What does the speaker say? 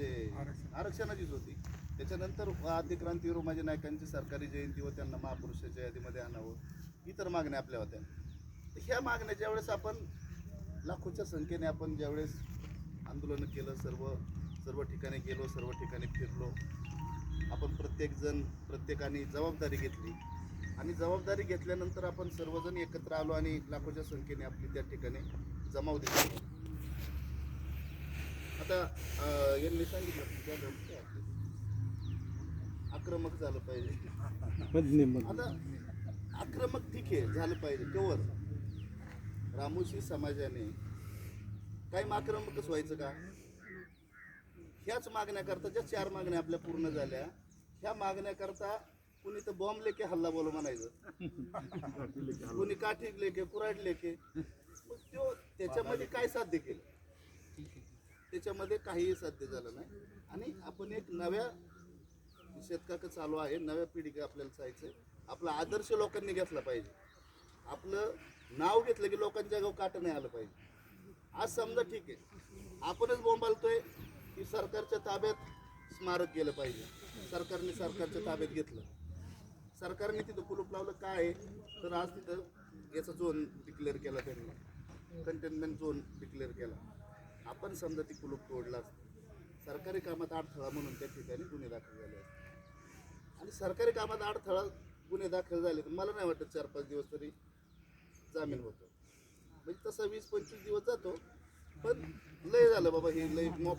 म्हणजे आरक्षणाचीच होती. त्याच्यानंतर आदिक्रांतीवीर उमाजी नायकांची सरकारी जयंती व त्यांना महापुरुषाच्या यादीमध्ये आणावं इतर मागण्या आपल्या होत्या. ह्या मागण्या ज्यावेळेस आपण लाखोच्या संख्येने आपण ज्यावेळेस आंदोलनं केलं सर्व सर्व ठिकाणी गेलो सर्व ठिकाणी फिरलो आपण प्रत्येकजण प्रत्येकाने जबाबदारी घेतली. आणि जबाबदारी घेतल्यानंतर आपण सर्वजण एकत्र आलो आणि लाखोच्या संख्येने आपली त्या ठिकाणी जमाव दिली. आता यांनी सांगितलं की झालं, आक्रमक झालं पाहिजे. आता आक्रमक ठीक आहे झालं पाहिजे केवळ रामोशी समाजाने काय आक्रमकच व्हायचं का? ह्याच मागण्याकरता ज्या चार मागण्या आपल्या पूर्ण झाल्या ह्या मागण्याकरता कुणी तर बॉम्ब लेके हल्ला बोल म्हणायचं. कुणी काठी लेके कुराड लेके. मग त्यो त्याच्यामध्ये काय साध्य केलं? त्याच्यामध्ये काहीही साध्य झालं नाही. आणि आपण एक नव्या शेतकाक चालू आहे नव्या पिढीकडे आपल्याला जायचं आपला आदर्श लोकांनी घेतला पाहिजे. आपलं नाव घेतलं की लोकांच्या गाव काट नाही आलं पाहिजे. आज समजा ठीक आहे. आपणच बोंबालतोय की सरकारच्या ताब्यात स्मारक गेलं पाहिजे. सरकारने सरकारच्या ताब्यात घेतलं. सरकारने तिथं कुलूप लावलं काय आहे? तर आज तिथं याचा झोन डिक्लेअर केला त्यांनी. कंटेनमेंट झोन डिक्लेअर केला. आपण समजा ती कुलूप तोडला सरकारी कामात अडथळा म्हणून त्या ठिकाणी गुन्हे दाखल झाले असते. आणि सरकारी कामात अडथळा गुन्हे दाखल झाले तर मला नाही वाटत चार पाच दिवस तरी जामीन होतो. म्हणजे तसा वीस पंचवीस दिवस जातो. पण लय झालं बाबा हे लय मोप